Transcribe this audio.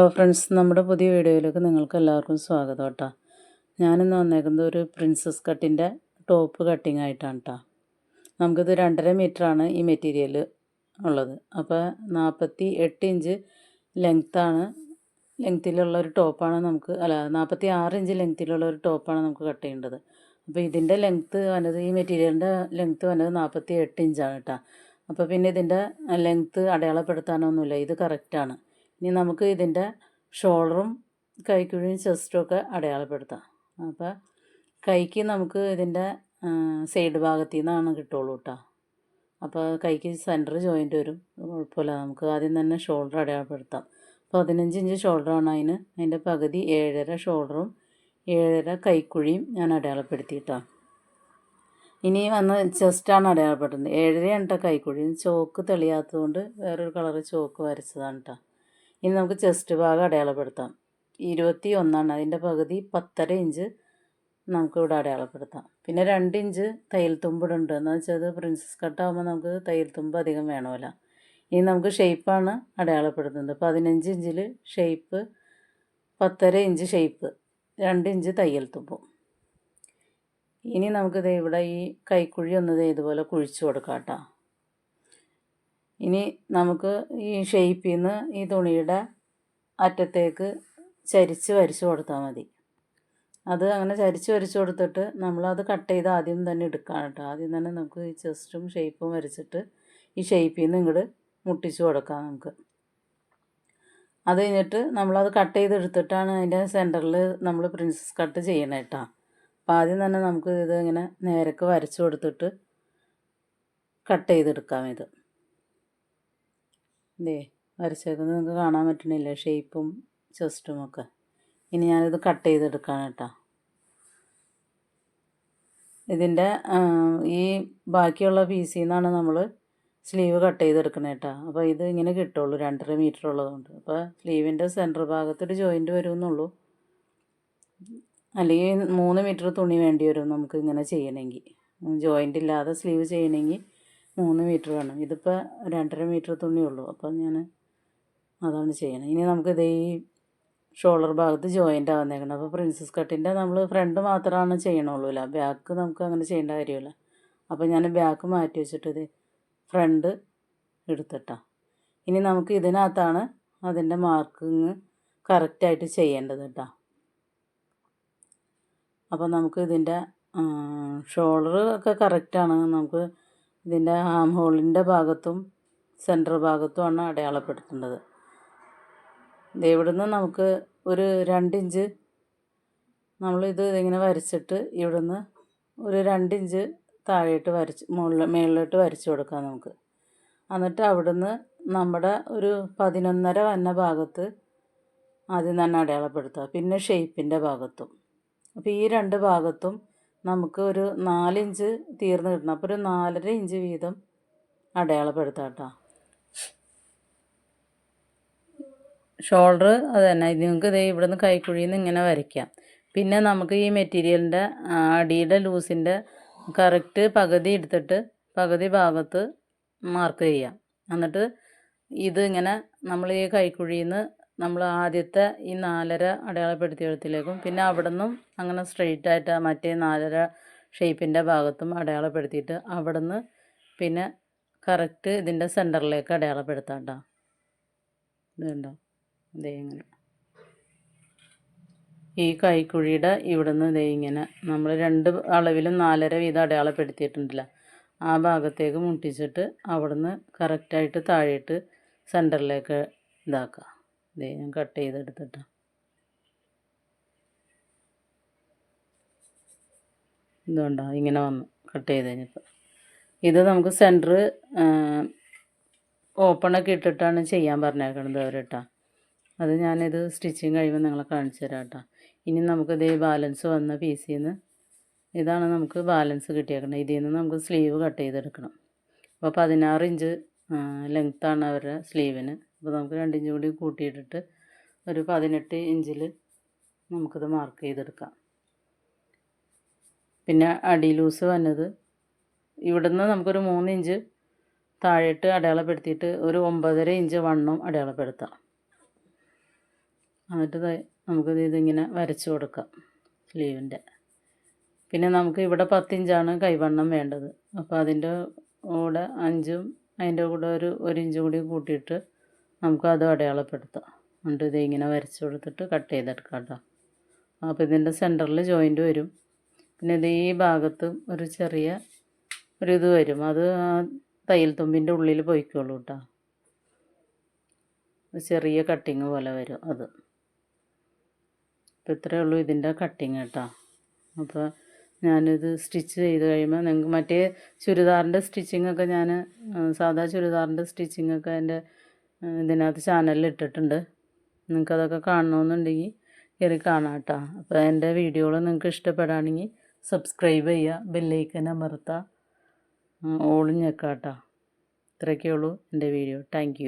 Hello friends നമ്മുടെ പുതിയ വീഡിയോയിലേക്ക് നിങ്ങൾക്ക് എല്ലാവർക്കും സ്വാഗതം കേട്ടോ. ഞാനിന്ന് വന്നേക്കുന്നത് ഒരു പ്രിൻസസ് കട്ടിന്റെ ടോപ്പ് കട്ടിങ് ആയിട്ടാണ് കേട്ടോ നമുക്കിത് രണ്ടര മീറ്ററാണ് ഈ മെറ്റീരിയൽ ഉള്ളത്. അപ്പോൾ നാൽപ്പത്തി എട്ട് ഇഞ്ച് ലെങ്ത്താണ് ലെങ്ത്തിലുള്ള ഒരു ടോപ്പാണ് നമുക്ക് അല്ല നാൽപ്പത്തി ആറ് ഇഞ്ച് ലെങ്ത്തിലുള്ള ഒരു ടോപ്പാണ് നമുക്ക് കട്ട് ചെയ്യേണ്ടത്. അപ്പോൾ ഇതിന്റെ ലെങ്ത്ത് വന്നത് ഈ മെറ്റീരിയലിന്റെ ലെങ്ത്ത് വന്നത് നാൽപ്പത്തി എട്ട് ഇഞ്ചാണ് കേട്ടോ അപ്പോൾ പിന്നെ ഇതിന്റെ ലെങ്ത്ത് അടയാളപ്പെടുത്താനൊന്നുമില്ല ഇത് കറക്റ്റാണ് ഇനി നമുക്ക് ഇതിന്റെ ഷോൾഡറും കൈക്കുഴിയും ചെസ്റ്റും ഒക്കെ അടയാളപ്പെടുത്താം. അപ്പോൾ കൈക്ക് നമുക്ക് ഇതിന്റെ സൈഡ് ഭാഗത്തു നിന്നാണ് കിട്ടുള്ളൂ കേട്ടോ അപ്പോൾ കൈക്ക് സെന്റർ ജോയിന്റ് വരും. കുഴപ്പമില്ല. നമുക്ക് ആദ്യം തന്നെ ഷോൾഡർ അടയാളപ്പെടുത്താം. പതിനഞ്ച് ഇഞ്ച് ഷോൾഡറാണ് അതിന്. അതിന്റെ പകുതി ഏഴര ഷോൾഡറും ഏഴര കൈക്കുഴിയും ഞാൻ അടയാളപ്പെടുത്തിയിട്ടാണ് ഇനി വന്ന് ചെസ്റ്റാണ് അടയാളപ്പെടുന്നത് ഏഴരയാണ് കേട്ടോ കൈക്കുഴി. ചോക്ക് തെളിയാത്തതുകൊണ്ട് വേറൊരു കളറ് ചോക്ക് വരച്ചതാണ് കേട്ടോ ഇനി നമുക്ക് ചെസ്റ്റ് ഭാഗം അടയാളപ്പെടുത്താം. ഇരുപത്തി ഒന്നാണ് അതിന്റെ പകുതി പത്തര ഇഞ്ച് നമുക്കിവിടെ അടയാളപ്പെടുത്താം. പിന്നെ രണ്ട് ഇഞ്ച് തയ്യൽ തുമ്പിടുണ്ട്. എന്ന് വെച്ചാൽ അത് പ്രിൻസസ് കട്ടാകുമ്പോൾ നമുക്ക് തയ്യൽ തുമ്പ് അധികം വേണമല്ല. ഇനി നമുക്ക് ഷേപ്പാണ് അടയാളപ്പെടുത്തുന്നത്. പതിനഞ്ച് ഇഞ്ചിൽ ഷേപ്പ് പത്തര ഇഞ്ച് ഷേപ്പ് രണ്ട് ഇഞ്ച് തയ്യൽ തുമ്പും. ഇനി നമുക്കിത് ഇവിടെ ഈ കൈക്കുഴി ഒന്ന് ദേ ഇതുപോലെ കുഴിച്ചു കൊടുക്കാം കേട്ടോ. ഇനി നമുക്ക് ഈ ഷേപ്പിൽ നിന്ന് ഈ തുണിയുടെ അറ്റത്തേക്ക് ചരിച്ച് വരച്ച് കൊടുത്താൽ മതി. അത് അങ്ങനെ ചരിച്ച് വരച്ച് കൊടുത്തിട്ട് നമ്മളത് കട്ട് ചെയ്ത് ആദ്യം തന്നെ എടുക്കാം കേട്ടോ. ആദ്യം തന്നെ നമുക്ക് ഈ ചെസ്റ്റും ഷേപ്പും വരച്ചിട്ട് ഈ ഷേപ്പിൽ നിന്ന് ഇങ്ങോട്ട് മുട്ടിച്ച് കൊടുക്കാം നമുക്ക്. അത് കഴിഞ്ഞിട്ട് നമ്മളത് കട്ട് ചെയ്തെടുത്തിട്ടാണ് അതിന്റെ സെന്ററിൽ നമ്മൾ പ്രിൻസസ് കട്ട് ചെയ്യണേ കേട്ടോ. അപ്പോൾ ആദ്യം തന്നെ നമുക്ക് ഇത് ഇങ്ങനെ നേരക്ക് വരച്ച് കൊടുത്തിട്ട് കട്ട് ചെയ്തെടുക്കാം ഇത്. ഇതേ വരച്ചേക്കുന്നത് നിങ്ങൾക്ക് കാണാൻ പറ്റണില്ല? ഷേപ്പും ചെസ്റ്റും ഒക്കെ. ഇനി ഞാനിത് കട്ട് ചെയ്തെടുക്കാം കേട്ടോ. ഇതിന്റെ ഈ ബാക്കിയുള്ള പീസിൽ നിന്നാണ് നമ്മൾ സ്ലീവ് കട്ട് ചെയ്തെടുക്കണേ കേട്ടോ. അപ്പോൾ ഇത് ഇങ്ങനെ കിട്ടുള്ളൂ രണ്ടര മീറ്റർ ഉള്ളതുകൊണ്ട്. അപ്പോൾ സ്ലീവിന്റെ സെന്റർ ഭാഗത്തൊരു ജോയിന്റ് വരുമെന്നുള്ളൂ. അല്ലെങ്കിൽ മൂന്ന് മീറ്റർ തുണി വേണ്ടി വരും നമുക്ക് ഇങ്ങനെ ചെയ്യണമെങ്കിൽ ജോയിന്റ് ഇല്ലാതെ സ്ലീവ് ചെയ്യണമെങ്കിൽ മൂന്ന് മീറ്റർ വേണം ഇതിപ്പോൾ രണ്ടര മീറ്റർ തുണിയുള്ളൂ അപ്പം ഞാൻ അതാണ് ചെയ്യണം. ഇനി നമുക്കിത് ഈ ഷോൾഡർ ഭാഗത്ത് ജോയിന്റ് ആവുന്നേക്കണം അപ്പോൾ പ്രിൻസസ് കട്ടിന്റെ നമ്മൾ ഫ്രണ്ട് മാത്രമാണ് ചെയ്യണുള്ളൂ അല്ല? ബാക്ക് നമുക്ക് അങ്ങനെ ചെയ്യേണ്ട കാര്യമില്ല. അപ്പോൾ ഞാൻ ബാക്ക് മാറ്റി വെച്ചിട്ട് ഇത് ഫ്രണ്ട് എടുത്തിട്ടാണ് ഇനി നമുക്ക് ഇതിനകത്താണ് അതിന്റെ മാർക്കിങ് കറക്റ്റായിട്ട് ചെയ്യേണ്ടത് കേട്ടോ അപ്പോൾ നമുക്ക് ഇതിന്റെ ഷോൾഡർ ഒക്കെ കറക്റ്റാണ് നമുക്ക് ഇതിന്റെ ആം ഹോളിന്റെ ഭാഗത്തും സെന്റർ ഭാഗത്തുമാണ് അടയാളപ്പെടുത്തേണ്ടത് ഇവിടുന്ന് നമുക്ക് ഒരു രണ്ടിഞ്ച് നമ്മളിത് ഇങ്ങനെ വരച്ചിട്ട് ഇവിടുന്ന് ഒരു രണ്ടിഞ്ച് താഴേട്ട് വരച്ച് മുകളിൽ മേളിലോട്ട് വരച്ച് കൊടുക്കാം നമുക്ക്. എന്നിട്ട് അവിടുന്ന് നമ്മുടെ ഒരു പതിനൊന്നര വന്ന ഭാഗത്ത് ആദ്യം തന്നെ അടയാളപ്പെടുത്തുക. പിന്നെ ഷേപ്പിന്റെ ഭാഗത്തും. അപ്പോൾ ഈ രണ്ട് ഭാഗത്തും നമുക്ക് ഒരു നാലിഞ്ച് തീർന്ന് കിട്ടണം. അപ്പോൾ ഒരു നാലര ഇഞ്ച് വീതം അടയാളപ്പെടുത്താം കേട്ടോ ഷോൾഡർ അത് തന്നെ നിങ്ങൾക്ക് ഇതേ ഇവിടുന്ന് കൈക്കുഴിയിൽ നിന്ന് ഇങ്ങനെ വരയ്ക്കാം. പിന്നെ നമുക്ക് ഈ മെറ്റീരിയലിന്റെ അടിയുടെ ലൂസിന്റെ കറക്റ്റ് പകുതി എടുത്തിട്ട് പകുതി ഭാഗത്ത് മാർക്ക് ചെയ്യാം. എന്നിട്ട് ഇത് ഇങ്ങനെ നമ്മൾ ഈ കൈക്കുഴിയിൽ നിന്ന് നമ്മൾ ആദ്യത്തെ ഈ നാലര അടയാളപ്പെടുത്തിയ എഴുത്തിലേക്കും പിന്നെ അവിടെ നിന്നും അങ്ങനെ സ്ട്രെയിറ്റ് ആയിട്ട് മറ്റേ നാലര ഷേപ്പിന്റെ ഭാഗത്തും അടയാളപ്പെടുത്തിയിട്ട് അവിടെ നിന്ന് പിന്നെ കറക്റ്റ് ഇതിന്റെ സെന്ററിലേക്ക് അടയാളപ്പെടുത്താം ഇതുണ്ടോ ഇതേ ഇങ്ങനെ. ഈ കൈക്കുഴിയുടെ ഇവിടെ നിന്ന് ഇതേ ഇങ്ങനെ. നമ്മൾ രണ്ട് അളവിലും നാലര വീതം അടയാളപ്പെടുത്തിയിട്ടുണ്ടല്ലോ. ആ ഭാഗത്തേക്ക് മുട്ടിച്ചിട്ട് അവിടെ നിന്ന് കറക്റ്റായിട്ട് താഴെയിട്ട് സെന്ററിലേക്ക് ഇതാക്കുക ഇതേ ഞാൻ കട്ട് ചെയ്തെടുത്തിട്ട്. ഇതുകൊണ്ടോ ഇങ്ങനെ വന്നു കട്ട് ചെയ്ത് കഴിഞ്ഞപ്പോൾ ഇത് നമുക്ക് സെന്റർ ഓപ്പണൊക്കെ ഇട്ടിട്ടാണ് ചെയ്യാൻ പറഞ്ഞേക്കണത് അവരിട്ടാ. അത് ഞാനിത് സ്റ്റിച്ചിങ് കഴിയുമ്പോൾ നിങ്ങളെ കാണിച്ചു തരാം കേട്ടോ ഇനി നമുക്ക് ഇതേ ബാലൻസ് വന്ന പീസിൽ നിന്ന് ഇതാണ് നമുക്ക് ബാലൻസ് കിട്ടിയേക്കുന്നത് ഇതിൽ നിന്ന് നമുക്ക് സ്ലീവ് കട്ട് ചെയ്തെടുക്കണം. അപ്പോൾ പതിനാറ് ഇഞ്ച് ലെങ്ത്താണ് അവരുടെ സ്ലീവിന്. അപ്പോൾ നമുക്ക് രണ്ടും കൂടി കൂട്ടിയിട്ടിട്ട് ഒരു പതിനെട്ട് ഇഞ്ചിൽ നമുക്കിത് മാർക്ക് ചെയ്തെടുക്കാം. പിന്നെ അടി ലൂസ് വന്നത് ഇവിടുന്ന് നമുക്കൊരു മൂന്ന് ഇഞ്ച് താഴേട്ട് അടയാളപ്പെടുത്തിയിട്ട് ഒരു ഒമ്പതര ഇഞ്ച് വണ്ണം അടയാളപ്പെടുത്താം. എന്നിട്ട് നമുക്കിത് ഇതിങ്ങനെ വരച്ച് കൊടുക്കാം സ്ലീവിന്റെ പിന്നെ നമുക്ക് ഇവിടെ പത്തിഞ്ചാണ് കൈവണ്ണം വേണ്ടത്. അപ്പോൾ അതിന്റെ കൂടെ അഞ്ചും അതിന്റെ കൂടെ ഒരു ഒരു ഇഞ്ചും കൂടി കൂട്ടിയിട്ട് നമുക്കത് അടയാളപ്പെടുത്താം. എന്നിട്ട് ഇത് ഇങ്ങനെ വരച്ച് കൊടുത്തിട്ട് കട്ട് ചെയ്തെടുക്കാം കേട്ടോ. അപ്പോൾ ഇതിന്റെ സെന്ററിൽ ജോയിന്റ് വരും. പിന്നെ ഇത് ഈ ഭാഗത്ത് ഒരു ചെറിയ ഒരു ഇത് വരും. അത് ആ തയ്യൽ തുമ്പിന്റെ ഉള്ളിൽ പോയിക്കോളൂ കേട്ടോ. ചെറിയ കട്ടിങ് പോലെ വരും അത്. അപ്പോൾ ഇത്രയേ ഉള്ളൂ ഇതിന്റെ കട്ടിങ് കേട്ടോ. അപ്പോൾ ഞാനിത് സ്റ്റിച്ച് ചെയ്ത് കഴിയുമ്പോൾ നിങ്ങൾക്ക് മറ്റേ ചുരിദാറിന്റെ സ്റ്റിച്ചിങ്ങൊക്കെ ഞാൻ സാധാ ചുരിദാറിന്റെ സ്റ്റിച്ചിങ്ങൊക്കെ എന്റെ ഇതിനകത്ത് ചാനലിൽ ഇട്ടിട്ടുണ്ട്. നിങ്ങൾക്കതൊക്കെ കാണണമെന്നുണ്ടെങ്കിൽ കയറി കാണാം കേട്ടോ. അപ്പോൾ എന്റെ വീഡിയോകൾ നിങ്ങൾക്ക് ഇഷ്ടപ്പെടുകയാണെങ്കിൽ സബ്സ്ക്രൈബ് ചെയ്യുക ബെല്ലൈക്കൻ അമർത്തുക. ഓളിഞ്ഞേക്കാം ഞെക്കാം കേട്ടോ ഇത്രയൊക്കെ ഉള്ളൂ എന്റെ വീഡിയോ. താങ്ക്